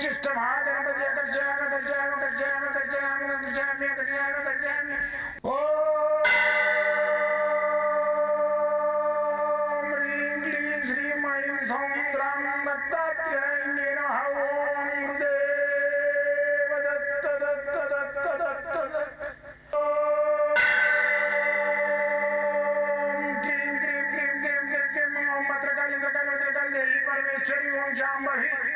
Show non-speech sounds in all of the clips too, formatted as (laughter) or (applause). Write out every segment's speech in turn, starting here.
चिष्ट महागणपति अकर्षयाम अकर्षयाम अकर्षयाम अकर्षयाम क्रीं क्रीं परमेश्वरी ओम शाम्भवी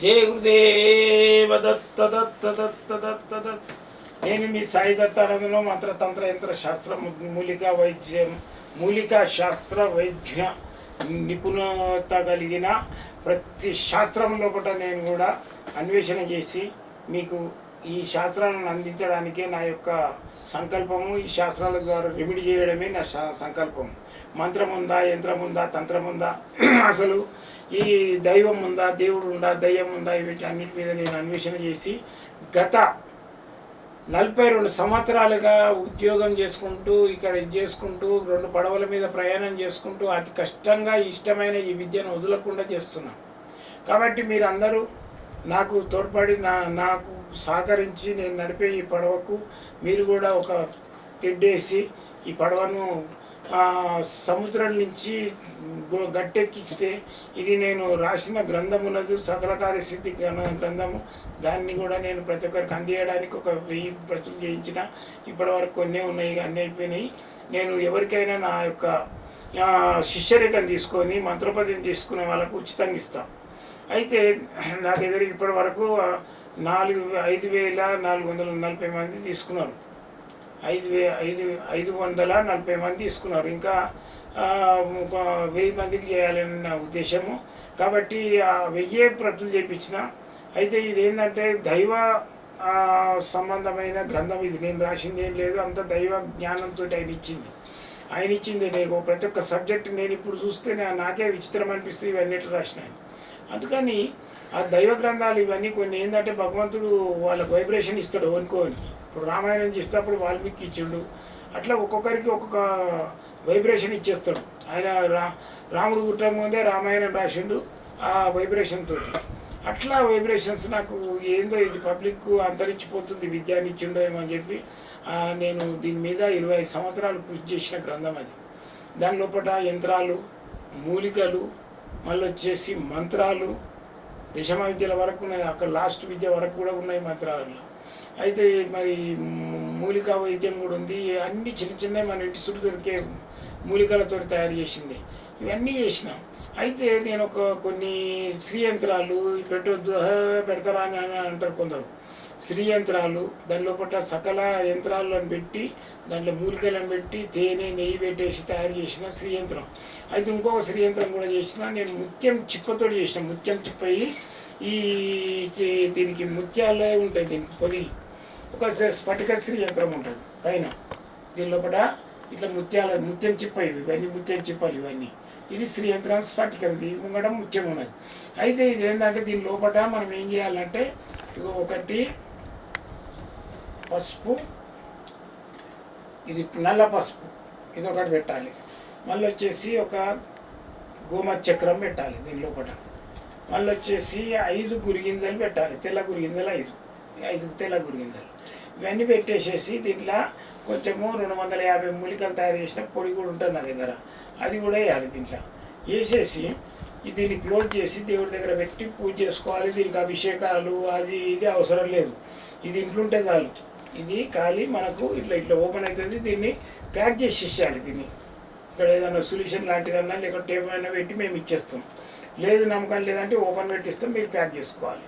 జయ గురుదేవ దత్త దత్త దత్త దత్త దత్త నేను మీ సాయి దత్తానందలో మంత్ర తంత్ర యంత్ర శాస్త్ర మూలికా వైద్యం మూలికా శాస్త్ర వైద్య నిపుణత కలిగిన ప్రతి శాస్త్రంలో నేను కూడా అన్వేషణ చేసి మీకు ఈ శాస్త్రాలను అందించడానికే నా యొక్క సంకల్పము ఈ శాస్త్రాల ద్వారా రెమెడీ చేయడమే నా సంకల్పం మంత్రం ఉందా యంత్రం ఉందా తంత్రం ఉందా (clears throat) అసలు ఈ దైవం ఉందా దేవుడు ఉందా దయ్యం ఉందా వీటి అన్నిటి మీద నేను అన్వేషణ చేసి గత నలభై రెండు సంవత్సరాలుగా ఉద్యోగం చేసుకుంటూ ఇక్కడ ఇది చేసుకుంటూ రెండు పడవల మీద ప్రయాణం చేసుకుంటూ అతి కష్టంగా ఇష్టమైన ఈ విద్యను వదలకుండా చేస్తున్నాను కాబట్టి మీరు అందరూ నాకు తోడ్పడి నా నాకు సహకరించి నేను నడిపే ఈ పడవకు మీరు కూడా ఒక తెడ్డేసి ఈ పడవను సముద్రం నుంచి గట్టెక్కిస్తే ఇది నేను రాసిన గ్రంథమున్నది సకలకార్య సిద్ధి గ్రంథము. దాన్ని కూడా నేను ప్రతి ఒక్కరికి అందియడానికి ఒక వెయ్యి ప్రతులు చేయించిన. ఇప్పటి వరకు కొన్ని ఉన్నాయి అన్నీ అయిపోయినాయి. నేను ఎవరికైనా నా యొక్క శిష్యరేఖను తీసుకొని మంత్రోపదేశం తీసుకునే వాళ్ళకు ఉచితంగా ఇస్తాను. అయితే నా దగ్గర ఇప్పటి వరకు నాలుగు ఐదు వేల నాలుగు వందల నలభై మంది తీసుకున్నారు. ఐదు వే ఐదు ఐదు వందల నలభై మంది తీసుకున్నారు. ఇంకా ఒక వెయ్యి మందికి చేయాలని నా ఉద్దేశము. కాబట్టి ఆ వెయ్యే ప్రతులు చేపించిన. అయితే ఇది ఏంటంటే దైవ సంబంధమైన గ్రంథం ఇది. నేను రాసింది ఏం లేదు. అంత దైవ జ్ఞానంతో ఆయన ఇచ్చింది. ఆయన ఇచ్చింది నేను. ప్రతి ఒక్క సబ్జెక్ట్ నేను ఇప్పుడు చూస్తే నాకే విచిత్రం అనిపిస్తుంది. ఇవన్నీ రాసినాను అందుకని ఆ దైవ గ్రంథాలు ఇవన్నీ కొన్ని ఏంటంటే భగవంతుడు వాళ్ళ వైబ్రేషన్ ఇస్తాడు వనుకోనికి ఇప్పుడు రామాయణం చేసేటప్పుడు వాల్మీకి ఇచ్చిండు. అట్లా ఒక్కొక్కరికి ఒక్కొక్క వైబ్రేషన్ ఇచ్చేస్తాడు. ఆయన రా రాముడు పుట్టక ముందే రామాయణం రాసిండు ఆ వైబ్రేషన్తో అట్లా వైబ్రేషన్స్ నాకు ఏందో ఇది పబ్లిక్ అంతరించిపోతుంది విద్యాన్ని ఇచ్చిండో ఏమో అని చెప్పి నేను దీని మీద ఇరవై ఐదు సంవత్సరాలు కృషి చేసిన గ్రంథం అది. దాని లోపల యంత్రాలు మూలికలు మళ్ళీ వచ్చేసి మంత్రాలు దశమ విద్యల వరకు ఉన్నాయి. అక్కడ లాస్ట్ విద్య వరకు కూడా ఉన్నాయి మంత్రాలలో అయితే మరి మూలికా వైద్యం కూడా ఉంది. అన్ని చిన్న చిన్నవి మన ఇంటి చుట్టూ దొరికే మూలికలతో తయారు చేసింది. ఇవన్నీ చేసినాం. అయితే నేను ఒక కొన్ని శ్రీ యంత్రాలు పెట్టొద్దు పెడతారా అని అంటారు కొందరు. శ్రీ యంత్రాలు దానిలో లోపల సకల యంత్రాలను పెట్టి దాంట్లో మూలికలను పెట్టి తేనె నెయ్యి పెట్టేసి తయారు చేసిన శ్రీ యంత్రం. అయితే ఇంకొక శ్రీ యంత్రం కూడా చేసిన నేను ముత్యం చిప్పతో చేసిన ముత్యం చిప్ప ఈ దీనికి ముత్యాలే ఉంటాయి దీనికి పొది. ఒక స్ఫటిక శ్రీ యంత్రం ఉంటుంది పైన. దీని లోపల ఇట్లా ముత్యాల ముత్యం చిప్ప ఇవి ఇవన్నీ ముత్యం చిప్పాలి ఇవన్నీ. ఇది స్త్రీ యంత్రం స్ఫటికం ఇది ఉండడం ముత్యం ఉన్నది అయితే ఇది ఏంటంటే దీని లోపల మనం ఏం చేయాలంటే ఒకటి పసుపు ఇది నల్ల పసుపు ఇది ఒకటి పెట్టాలి. మళ్ళీ వచ్చేసి ఒక గోమచక్రం పెట్టాలి దీని లోపల. మళ్ళీ వచ్చేసి ఐదు గురిగింజలు పెట్టాలి తెల్ల గురిగింజలు ఐదు ఐదు తెల్ల గురిగింజలు. ఇవన్నీ పెట్టేసేసి దీంట్లో కొంచెము రెండు వందల యాభై మూలికలు తయారు చేసిన పొడి కూడా ఉంటుంది నా దగ్గర. అది కూడా వేయాలి దీంట్లో. వేసేసి దీన్ని క్లోజ్ చేసి దేవుడి దగ్గర పెట్టి పూజ చేసుకోవాలి. దీనికి అభిషేకాలు అది ఇది అవసరం లేదు. ఇది ఇంట్లో ఉంటే చాలు. ఇది ఖాళీ మనకు ఇట్లా ఇట్లా ఓపెన్ అవుతుంది దీన్ని ప్యాక్ చేసి ఇచ్చేయాలి దీన్ని. ఇక్కడ ఏదైనా సొల్యూషన్ లాంటిదన్నా లేకపోతే టేబుల్ అయినా పెట్టి మేము ఇచ్చేస్తాం. లేదు నమ్మకం లేదంటే ఓపెన్ పెట్టిస్తాం మీరు ప్యాక్ చేసుకోవాలి.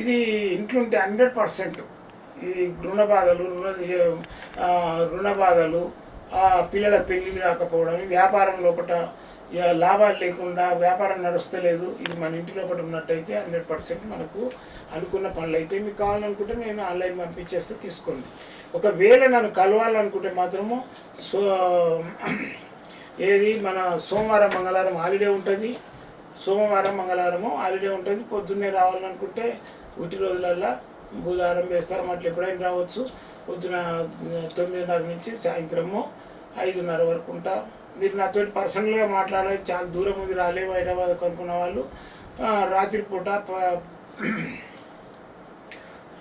ఇది ఇంట్లో ఉంటే హండ్రెడ్ పర్సెంట్ ఈ రుణ బాధలు రుణ రుణ బాధలు పిల్లల పెళ్ళిళ్ళు కాకపోవడం వ్యాపారం లోపల ఇక లాభాలు లేకుండా వ్యాపారం నడుస్తలేదు. ఇది మన ఇంటి లోపల ఉన్నట్టయితే హండ్రెడ్ పర్సెంట్ మనకు అనుకున్న పనులు అయితే మీకు కావాలనుకుంటే నేను ఆన్లైన్ పంపించేస్తే తీసుకోండి. ఒకవేళ నన్ను కలవాలనుకుంటే మాత్రము సో ఏది మన సోమవారం మంగళవారం హాలిడే ఉంటుంది. సోమవారం మంగళవారము హాలిడే ఉంటుంది. పొద్దున్నే రావాలనుకుంటే ఉటి రోజులల్లో బుధవారం వేస్తారు అట్లా ఎప్పుడైనా రావచ్చు. పొద్దున తొమ్మిదిన్నర నుంచి సాయంత్రము ఐదున్నర వరకు ఉంటా. మీరు నాతో పర్సనల్గా మాట్లాడాలి చాలా దూరం ఉంది రాలేవు హైదరాబాద్ అనుకున్న వాళ్ళు. రాత్రిపూట రాత్రి ప-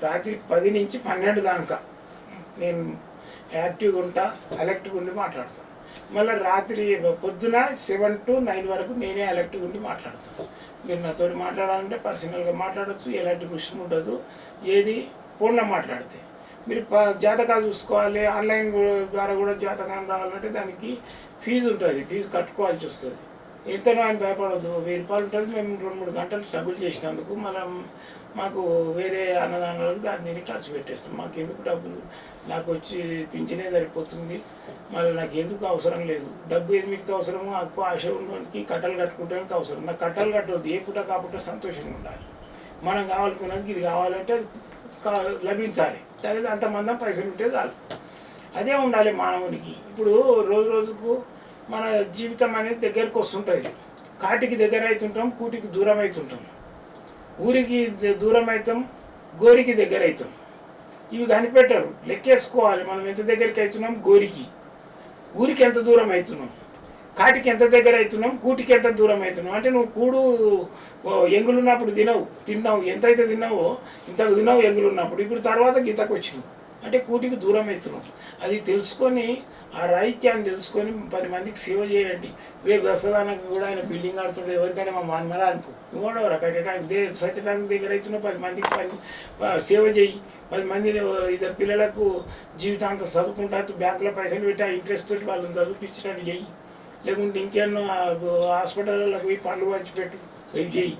రాత్రి పది నుంచి పన్నెండు దాకా నేను యాక్టివ్గా ఉంటా అలర్ట్గా ఉండి మాట్లాడతాను మళ్ళీ రాత్రి పొద్దున సెవెన్ టు నైన్ వరకు నేనే అలర్ట్గా ఉండి మాట్లాడతాను. మీరు నాతో మాట్లాడాలంటే పర్సనల్గా మాట్లాడచ్చు ఎలాంటి క్వశ్చన్ ఉండదు. ఏది ఫోన్లో మాట్లాడితే. మీరు ప- జాతకాలు చూసుకోవాలి ఆన్లైన్ ద్వారా కూడా జాతకాలు రావాలంటే దానికి ఫీజు ఉంటుంది ఫీజు కట్టుకోవాల్సి వస్తుంది. ఎంతనో ఆయన భయపడద్దు వెయ్యి రూపాయలు ఉంటుంది మేము రెండు మూడు గంటలు స్ట్రగుల్ చేసినందుకు మనం మాకు వేరే అన్నదానాలకు దాన్ని ఖర్చు పెట్టేస్తాం. మాకు ఎందుకు డబ్బులు? నాకు వచ్చి పింఛనే సరిపోతుంది. మళ్ళీ నాకు ఎందుకు అవసరం లేదు? డబ్బు ఎందుకు అవసరమో ఎక్కువ ఆశ ఉండడానికి కట్టలు కట్టుకోవడానికి అవసరం. నాకు కట్టలు కట్టవద్దు ఏ పూట కాకుండా సంతోషంగా ఉండాలి. మనం కావాలనుకున్నది ఇది కావాలంటే లభించాలి. అది అంతమందం పైసలు ఉంటే చాలు. అదే ఉండాలి మానవునికి. ఇప్పుడు రోజు రోజుకు మన జీవితం అనేది దగ్గరకు వస్తుంటుంది. కాటికి దగ్గర అవుతుంటాం కూటికి దూరం అవుతుంటాం ఊరికి దూరం అవుతాం గోరికి దగ్గర అవుతాం ఇవి కనిపెట్టరు. లెక్కేసుకోవాలి. మనం ఎంత దగ్గరికి అవుతున్నాం గోరికి. ఊరికి ఎంత దూరం అవుతున్నాం కాటికి ఎంత దగ్గర అవుతున్నాం కూటికి ఎంత దూరం అవుతున్నాం అంటే నువ్వు కూడు ఎంగులున్నప్పుడు తినవు తిన్నావు. ఎంత అయితే తిన్నావో ఇంతకు తిన్నావు ఎంగులున్నప్పుడు. ఇప్పుడు తర్వాత గీతకు వచ్చినావు అంటే కూటికి దూరం ఎత్తున్నాం అది తెలుసుకొని ఆ రాహిత్యాన్ని తెలుసుకొని పది మందికి సేవ చేయండి. రేపు దస్తదానికి కూడా ఆయన బిల్డింగ్ ఆడుతుండే ఎవరికైనా మా మాన్మరా అనుకో కట్టడానికి దే సత్యడానికి దగ్గర అవుతున్నావు పది మందికి పని సేవ చేయి. పది మంది ఇద్దరు పిల్లలకు జీవితాంతం చదువుకుంటా బ్యాంకులో పైసలు పెట్టి ఆ ఇంట్రెస్ట్ తోటి వాళ్ళని చదివించడానికి చెయ్యి లేకుంటే ఇంకేమో హాస్పిటల్లోకి పోయి పండ్లు పంచిపెట్టు. ఇవి చెయ్యి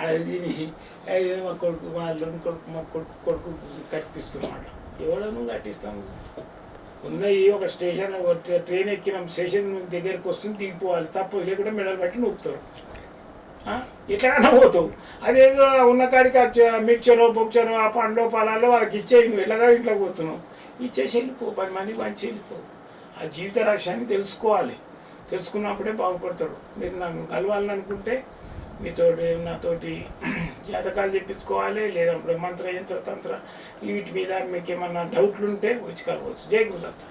అది మా కొడుకు మా కొడుకు మా కొడుకు కొడుకు కట్టిస్తున్నాడు ఎవడను కట్టిస్తాను ఉన్నాయి ఒక స్టేషన్ ట్రైన్ ఎక్కినాం స్టేషన్ దగ్గరికి వస్తుంది దిగిపోవాలి. తప్ప లేకుండా మెడల్ పట్టి నొప్పుతారు ఆ? పోతావు. అదేదో ఉన్న కాడికి ఆ మిక్చరో బొక్చరో ఆ పండ్లో పొలాల్లో వాళ్ళకి ఇచ్చేయి నువ్వు. ఎలాగా ఇంట్లో పోతున్నావు? ఇచ్చేసి వెళ్ళిపో. పది మంది మంచి వెళ్ళిపో. ఆ జీవిత లక్ష్యాన్ని తెలుసుకోవాలి. తెలుసుకున్నప్పుడే బాగుపడతాడు. మీరు నన్ను కలవాలని అనుకుంటే మీతోటి నాతోటి జాతకాలు చెప్పించుకోవాలి లేదా మంత్ర యంత్ర తంత్ర వీటి మీద మీకు ఏమన్నా డౌట్లు ఉంటే వచ్చి కలవచ్చు జై గురుదత్త.